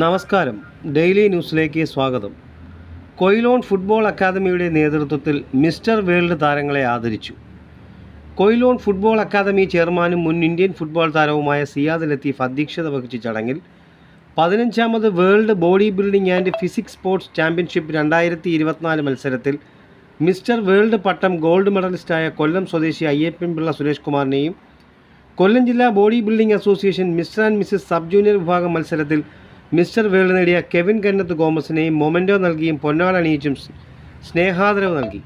നമസ്കാരം. ഡെയിലി ന്യൂസിലേക്ക് സ്വാഗതം. കൊയിലോൺ ഫുട്ബോൾ അക്കാദമിയുടെ നേതൃത്വത്തിൽ മിസ്റ്റർ വേൾഡ് താരങ്ങളെ ആദരിച്ചു. കൊയിലോൺ ഫുട്ബോൾ അക്കാദമി ചെയർമാനും മുൻ ഇന്ത്യൻ ഫുട്ബോൾ താരവുമായ സിയാദ് ലത്തീഫ് അധ്യക്ഷത വഹിച്ച ചടങ്ങിൽ പതിനഞ്ചാമത് world body building and physique sports championship രണ്ടായിരത്തി ഇരുപത്തിനാല് മത്സരത്തിൽ മിസ്റ്റർ വേൾഡ് പട്ടം ഗോൾഡ് മെഡലിസ്റ്റായ കൊല്ലം സ്വദേശി അയ്യപ്പൻ പിള്ള സുരേഷ് കുമാറിനെയും കൊല്ലം ജില്ലാ body building association mister and missus sub junior വിഭാഗം മത്സരത്തിൽ മിസ്റ്റർ വേൾഡ് നേടിയ കെവിൻ കന്നത്ത് ഗോമസിനെയും മൊമെന്റോ നൽകിയും പൊന്നാട അണിയിച്ചും സ് സ്നേഹാദരവ് നൽകി.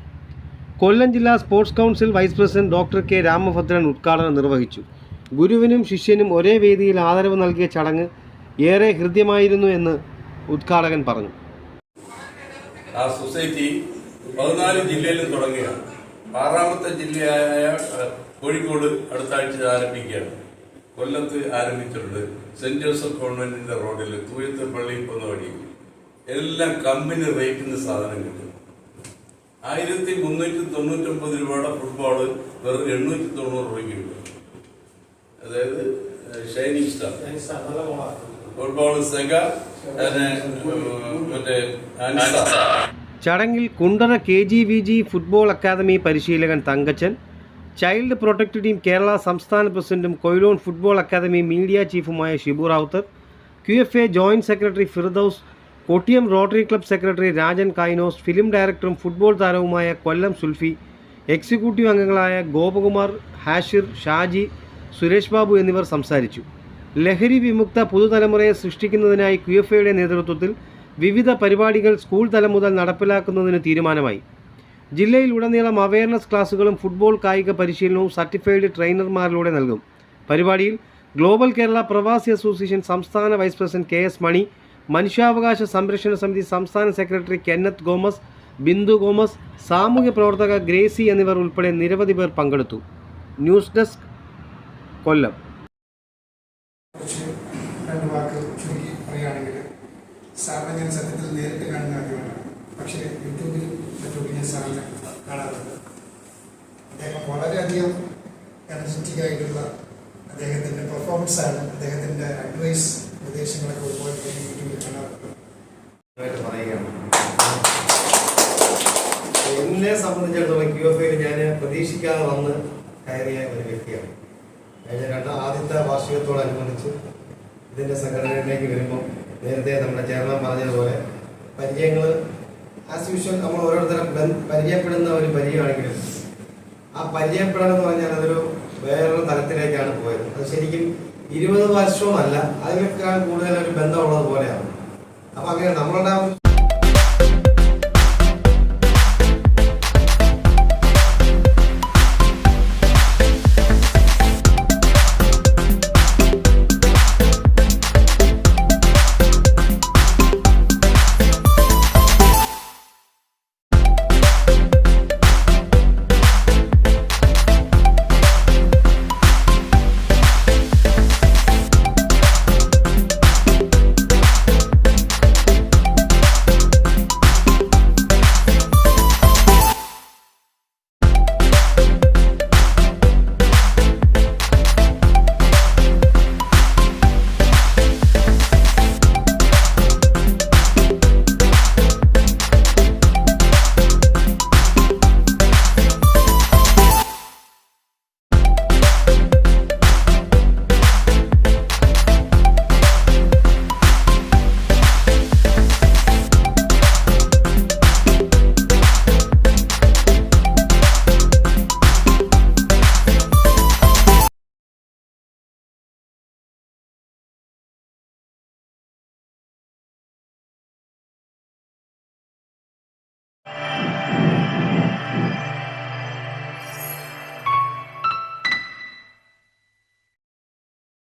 കൊല്ലം ജില്ലാ sports council vice president doctor K Ramabhadran ഉദ്ഘാടനം നിർവഹിച്ചു. ഗുരുവിനും ശിഷ്യനും ഒരേ വേദിയിൽ ആദരവ് നൽകിയ ചടങ്ങ് ഏറെ ഹൃദ്യമായിരുന്നു എന്ന് ഉദ്ഘാടകൻ പറഞ്ഞു. ആ സൊസൈറ്റി പതിനാല് ജില്ലയിലും തുടങ്ങുകയാണ്. ആറാമത്തെ ജില്ലയായ കോഴിക്കോട് അടുത്ത ആഴ്ച ആരംഭിക്കുകയാണ്. കൊല്ലത്ത് ആരംഭിച്ചിട്ടുണ്ട്. സെന്റ് ജോസഫ് കോൺവെന്റിന്റെ റോഡിൽ തൂയത്ത് പള്ളിയിൽ പോകുന്ന വഴി. എല്ലാം കമ്പനി റേറ്റിന് സാധനം കിട്ടും. ആയിരത്തി മുന്നൂറ്റി തൊണ്ണൂറ്റൊമ്പത് രൂപയുടെ ഫുട്ബോൾ വെറും എണ്ണൂറ്റി തൊണ്ണൂറ് രൂപയ്ക്ക് കിട്ടും. അതായത് ഷൈനിങ് സ്റ്റാർ ഫുട്ബോൾ സെഗ മറ്റേ ചടങ്ങിൽ Kundara K G V G football academy പരിശീലകൻ Thankachan child protect team Kerala സംസ്ഥാന പ്രസിഡന്റും Quilon football academy media ചീഫുമായ Shibu Rawther Q F A joint secretary Firdous Kottiyam Rotary club secretary Rajan കായ്നോസ് film ഡയറക്ടറും football താരവുമായ Kollam Zulfi executive അംഗങ്ങളായ ഗോപകുമാർ ഹാഷിർ ഷാജി സുരേഷ് ബാബു എന്നിവർ സംസാരിച്ചു. ലഹരി വിമുക്ത പുതുതലമുറയെ സൃഷ്ടിക്കുന്നതിനായി ക്യു എഫ് എയുടെ നേതൃത്വത്തിൽ വിവിധ പരിപാടികൾ സ്കൂൾ തലം മുതൽ നടപ്പിലാക്കുന്നതിന് തീരുമാനമായി. ജില്ലയിലുടനീളം അവയർനെസ് ക്ലാസുകളും ഫുട്ബോൾ കായിക പരിശീലനവും സർട്ടിഫൈഡ് ട്രെയിനർമാരിലൂടെ നൽകും. പരിപാടിയിൽ ഗ്ലോബൽ കേരള പ്രവാസി അസോസിയേഷൻ സംസ്ഥാന vice president K S Mani മനുഷ്യാവകാശ സംരക്ഷണ സമിതി സംസ്ഥാന secretary Kenneth Gomez Bindu Gomez സാമൂഹ്യ പ്രവർത്തക ഗ്രേസി എന്നിവർ ഉൾപ്പെടെ നിരവധി പേർ പങ്കെടുത്തു. News desk Kollam. സാറിനെ സത്യത്തിൽ കാണാറുണ്ട്. അദ്ദേഹം വളരെയധികം എനർജറ്റിക് ആയിട്ടുള്ള അദ്ദേഹത്തിന്റെ പെർഫോമൻസ് ആണ് അദ്ദേഹത്തിന്റെ അഡ്വൈസ് നിർദ്ദേശങ്ങളൊക്കെ ഒരുപാട് യൂട്യൂബിൽ കാണാറുണ്ട്. എന്നെ സംബന്ധിച്ചിടത്തോളം ക്യു എഫ് ഐയിൽ ഞാൻ പ്രതീക്ഷിക്കാതെ വന്ന് കയറിയ ഒരു വ്യക്തിയാണ്. കഴിഞ്ഞ രണ്ട് ആദ്യത്തെ വാർഷികത്തോടനുബന്ധിച്ച് ഇതിന്റെ സംഘടനയിലേക്ക് വരുമ്പോൾ നേരത്തെ നമ്മുടെ ചെയർമാൻ പറഞ്ഞതുപോലെ പരിചയങ്ങൾ ആസ് യൂഷ്വൽ നമ്മൾ ഓരോരുത്തരും പരിചയപ്പെടുന്ന ഒരു പരിചയമാണെങ്കിലും ആ പരിചയപ്പെടൽ എന്ന് പറഞ്ഞാൽ അതൊരു വേറൊരു തലത്തിലേക്കാണ് പോയത്. അത് ശരിക്കും ഇരുപത് വർഷവുമല്ല അതിനേക്കാൾ കൂടുതൽ ഒരു ബന്ധമുള്ളത് പോലെയാണ്. അപ്പൊ അങ്ങനെ നമ്മളുടെ